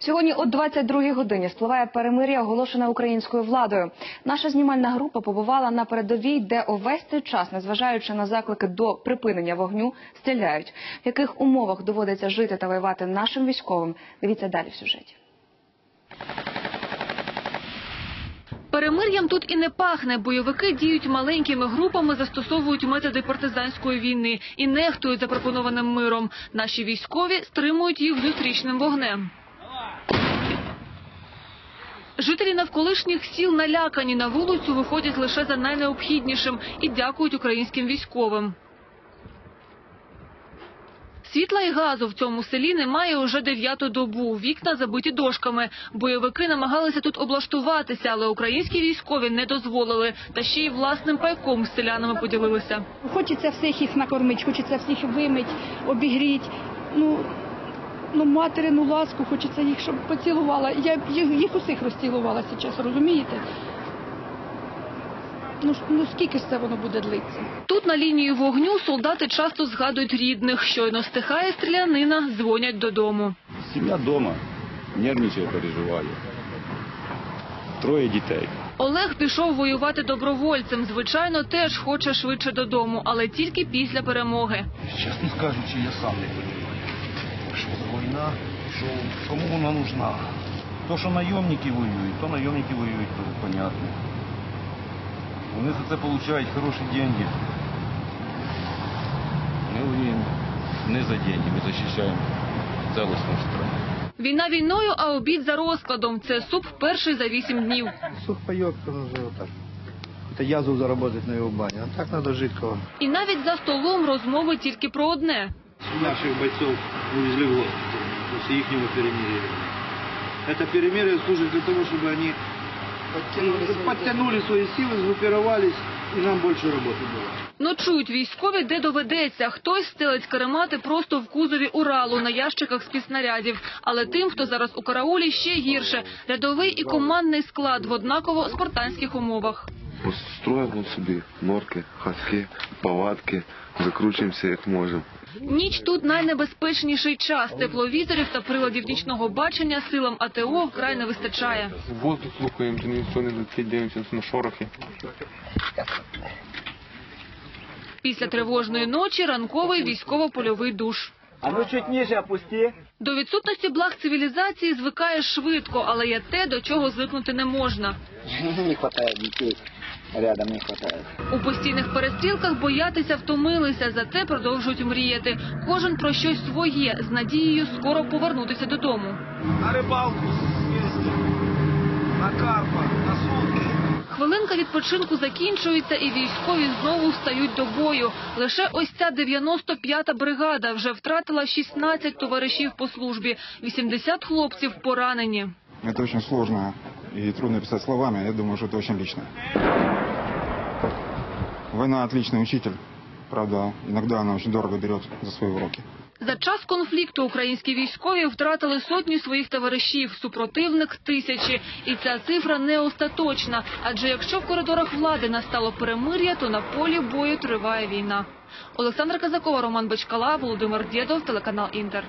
Сьогодні о 22-й годині спливає перемир'я, оголошене українською владою. Наша знімальна група побувала на передовій, де увесь цей час, незважаючи на заклики до припинення вогню, стріляють. В яких умовах доводиться жити та воювати нашим військовим? Дивіться далі в сюжеті. Перемир'ям тут і не пахне. Бойовики діють маленькими групами, застосовують методи партизанської війни і нехтують запропонованим миром. Наші військові стримують їх зустрічним вогнем. Жителі навколишніх сіл налякані на вулицю виходять лише за найнеобхіднішим і дякують українським військовим. Світла і газу в цьому селі немає уже дев'яту добу. Вікна забиті дошками. Бойовики намагалися тут облаштуватися, але українські військові не дозволили. Та ще й власним пайком з селянами поділилися. Хочеться всіх їх накормити, хочеться всіх вимити, обігріти. Ну, ну материну ласку, хочеться їх, щоб поцілувала. Я їх, їх усіх розцілувала зараз, розумієте? Ну, ну скільки ж це воно буде длитися? Тут на лінії вогню солдати часто згадують рідних. Щойно стихає стрілянина, дзвонять додому. Семья дома, нервничає, переживає. Троє дітей. Олег пішов воювати добровольцем. Звичайно, теж хоче швидше додому, але тільки після перемоги. Чесно кажучи, я сам не розумію, війна, що кому вона нужна. То, що найомники воюють, то найомники воюють, то понятно. Вони за це отримують хороші деньги. Ми воюємо не за деньги, ми захищаємо цілісну страну. Війна війною, а обід за розкладом. Це суп перший за вісім днів. Сухпайок, он уже вот так. Это язву заработать на его бане. А так надо жидкого. І навіть за столом розмови тільки про одне. Наших бойцов увезли в госпиталь после ихнего перемирия. Это перемирие служит для того, чтобы они подтянули свои силы, сгруппировались, и нам больше работы было. Ночують військові, де доведеться. Хтось стелить каремати просто в кузові Уралу на ящиках з снарядів. Але тим, хто зараз у караулі, ще гірше. Рядовий і командний склад в однаково спартанських умовах. Строимо собі норки, хатки, палатки, закручуємося як можемо. Ніч тут найнебезпечніший час. Тепловізорів та приладів нічного бачення силам АТО вкрай не вистачає. Воздух слухаємо, чи ніхто не летить, дивимося на шорохи. Після тривожної ночі ранковий військово-польовий душ. А ну чуть ниже опусти. До відсутності благ цивілізації звикаєш швидко, але є те, до чого звикнути не можна. Не хватает детей Рядом не хватает. У постійних перестрілках боятися втомилися, зате продовжують мріяти. Кожен про щось своє з надією скоро повернутися додому. На рыбалку съездил, на карпа, на сутки. Хвилинка відпочинку закінчується, і військові знову встають до бою. Лише ось ця 95-та бригада вже втратила 16 товаришів по службі. 80 хлопців поранені. Это очень сложно и трудно писать словами. Я думаю, что это очень лично. Война отличный учитель. Правда, иногда она очень дорого берет за свои уроки. За час конфлікту українські військові втратили сотні своїх товаришів, супротивник тисячі. І ця цифра не остаточна. Адже якщо в коридорах влади настало перемир'я, то на полі бою триває війна. Олександра Казакова, Роман Бочкала, Володимир Дєдов, телеканал Інтер.